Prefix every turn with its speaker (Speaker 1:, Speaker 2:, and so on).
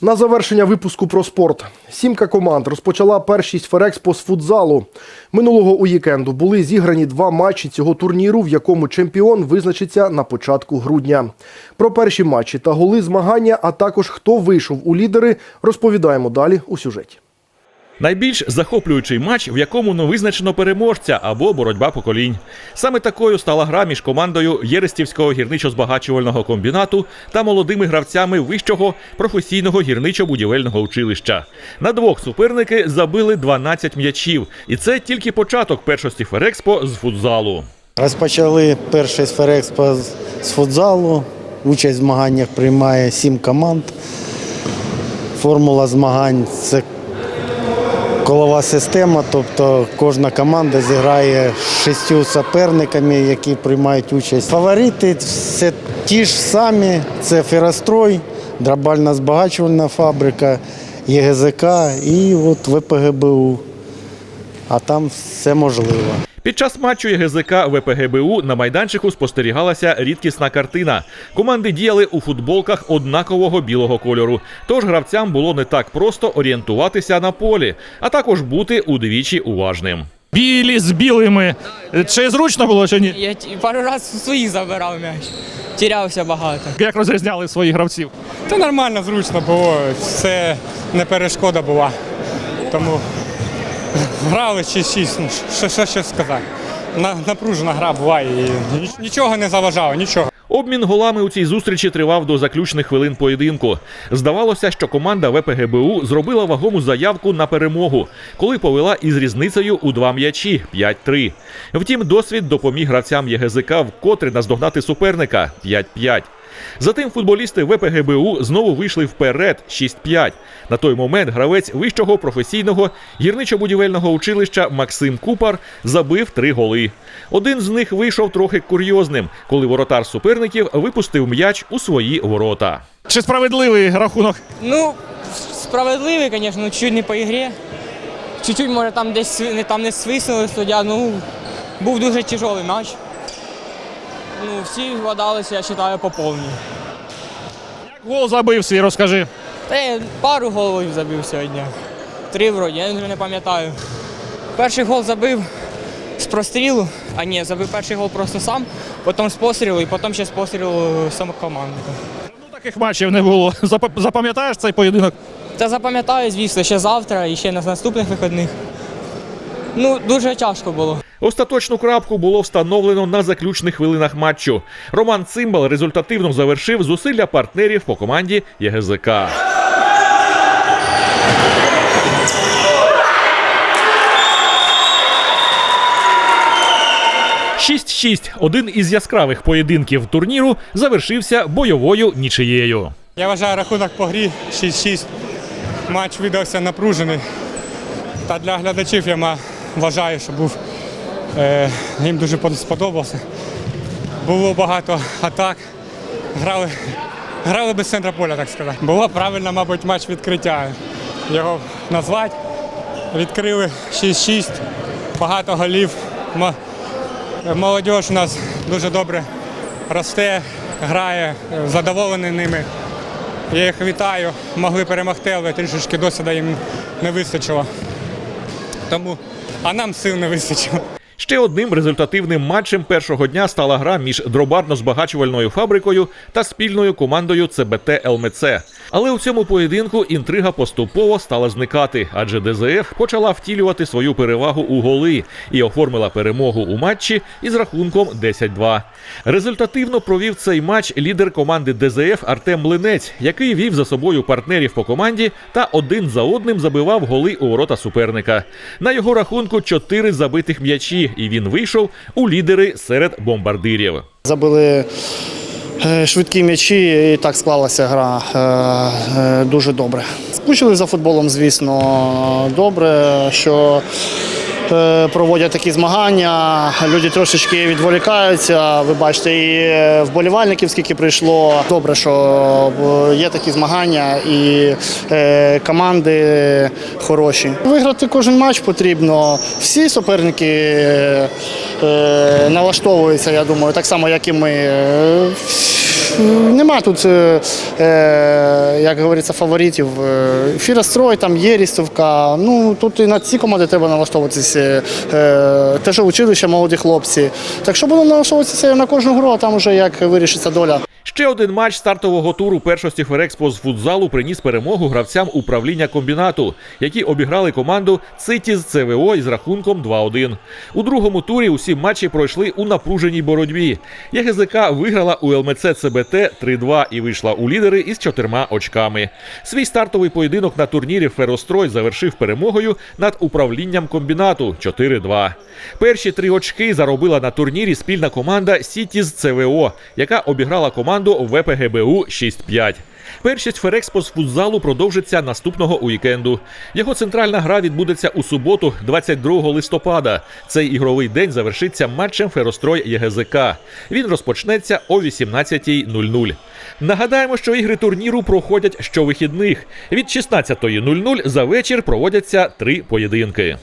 Speaker 1: На завершення випуску про спорт. Сімка команд розпочала першість Ферекспо з футзалу. Минулого уікенду були зіграні два матчі цього турніру, в якому чемпіон визначиться на початку грудня. Про перші матчі та голи змагання, а також хто вийшов у лідери, розповідаємо далі у сюжеті.
Speaker 2: Найбільш захоплюючий матч, в якому не визначено переможця або боротьба поколінь. Саме такою стала гра між командою Єрестівського гірничо-збагачувального комбінату та молодими гравцями вищого професійного гірничо-будівельного училища. На двох суперники забили 12 м'ячів, і це тільки початок першості Ферекспо з футзалу.
Speaker 3: Розпочали перший Ферекспо з футзалу. Участь в змаганнях приймає сім команд. Формула змагань це колова система, тобто кожна команда зіграє з шістю суперниками, які приймають участь. Фаворити це ті ж самі: це Ферострой, дробальна збагачувальна фабрика, ЄГЗК і от ВПГБУ. А там все можливо.
Speaker 2: Під час матчу ЄГЗК ВПГБУ на майданчику спостерігалася рідкісна картина. Команди діяли у футболках однакового білого кольору. Тож гравцям було не так просто орієнтуватися на полі, а також бути удвічі уважним.
Speaker 4: білі з білими. Чи зручно було, чи ні?
Speaker 5: Я ті- пару разів своїх забирав м'яч. Тірявся багато.
Speaker 4: Як розрізняли своїх гравців?
Speaker 6: Та нормально, зручно було. Це не перешкода була. Тому грали 6-6. Ну, що, що ще сказати? На, напружена гра була і ніч- нічого не заважало, нічого.
Speaker 2: Обмін голами у цій зустрічі тривав до заключних хвилин поєдинку. Здавалося, що команда ВПГБУ зробила вагому заявку на перемогу, коли повела із різницею у два м'ячі 5-3. Втім, досвід допоміг гравцям ЄГЗК вкотре наздогнати суперника 5-5. Затим футболісти ВПГБУ знову вийшли вперед 6-5. На той момент гравець вищого професійного гірничо-будівельного училища Максим Купар забив три голи. Один з них вийшов трохи курйозним, коли воротар суперників випустив м'яч у свої ворота.
Speaker 4: Чи справедливий рахунок?
Speaker 5: Ну, справедливий, звісно, ну, чуть не по ігрі. Чуть-чуть, може, там десь не, там не свиснули суддя, ну, був дуже тяжелий матч. Ну, всі вкладалися, я вважаю, по повній.
Speaker 4: Як гол забив свій, розкажи.
Speaker 5: Та я пару голів забив сьогодні. Три вроді, я вже не пам'ятаю. Перший гол забив з прострілу, а ні, забив перший гол просто сам, потім з пострілу і потім ще з пострілу самокомандника.
Speaker 4: Ну, таких матчів не було. Запам'ятаєш цей поєдинок?
Speaker 5: Та запам'ятаю, звісно, ще завтра і ще на наступних вихідних. Ну, дуже тяжко було.
Speaker 2: Остаточну крапку було встановлено на заключних хвилинах матчу. Роман Цимбал результативно завершив зусилля партнерів по команді ЄГЗК. Шість-шість. Один із яскравих поєдинків турніру завершився бойовою нічиєю.
Speaker 6: Я вважаю рахунок по грі 6-6. Матч видався напружений. Та для глядачів я ма- вважаю, що був е, їм дуже сподобався. Було багато атак. Грали, грали без центра поля, так сказати. Було правильно, мабуть, матч відкриття. Його назвати. Відкрили 6-6, багато голів. Мо- Молодь у нас дуже добре росте, грає, задоволений ними. Я їх вітаю, могли перемогти, але трішечки досвіду їм не вистачило. Тому, а нам сил не вистачило.
Speaker 2: Ще одним результативним матчем першого дня стала гра між дробарно-збагачувальною фабрикою та спільною командою ЦБТ ЛМЦ. Але у цьому поєдинку інтрига поступово стала зникати, адже ДЗФ почала втілювати свою перевагу у голи і оформила перемогу у матчі із рахунком 10-2. Результативно провів цей матч лідер команди ДЗФ Артем Млинець, який вів за собою партнерів по команді та один за одним забивав голи у ворота суперника. На його рахунку чотири забитих м'ячі, і він вийшов у лідери серед бомбардирів.
Speaker 7: Забили е, швидкі м'ячі, і так склалася гра е, е, дуже добре. Скучили за футболом, звісно, добре, що проводять такі змагання. Люди трошечки відволікаються. Ви бачите, і вболівальників скільки прийшло. Добре, що е, є такі змагання і е, команди хороші. Виграти кожен матч потрібно. Всі суперники е, налаштовуються, я думаю, так само, як і ми. Е, нема тут, е, е, як говориться, фаворитів. Фірастрой, Фірострой, там рістовка. Ну тут і на ці команди треба налаштовуватися. Е, те, що училище, молоді хлопці. Так що будемо налаштовуватися на кожну гру, а там вже як вирішиться доля.
Speaker 2: Ще один матч стартового туру першості Ферекспо з футзалу приніс перемогу гравцям управління комбінату, які обіграли команду Циті з ЦВО із рахунком 2-1. У другому турі усі матчі пройшли у напруженій боротьбі. ЄГЗК виграла у ЛМЦ ЦБТ 3-2 і вийшла у лідери із чотирма очками. Свій стартовий поєдинок на турнірі Ферострой завершив перемогою над управлінням комбінату 4-2. Перші три очки заробила на турнірі спільна команда Сіті з ЦВО, яка обіграла команду ВПГБУ 6-5. Першість Ферекспо з футзалу продовжиться наступного уікенду. Його центральна гра відбудеться у суботу, 22 листопада. Цей ігровий день завершиться матчем Ферострой ЄГЗК. Він розпочнеться о 18.00. Нагадаємо, що ігри турніру проходять щовихідних. Від 16.00 за вечір проводяться три поєдинки.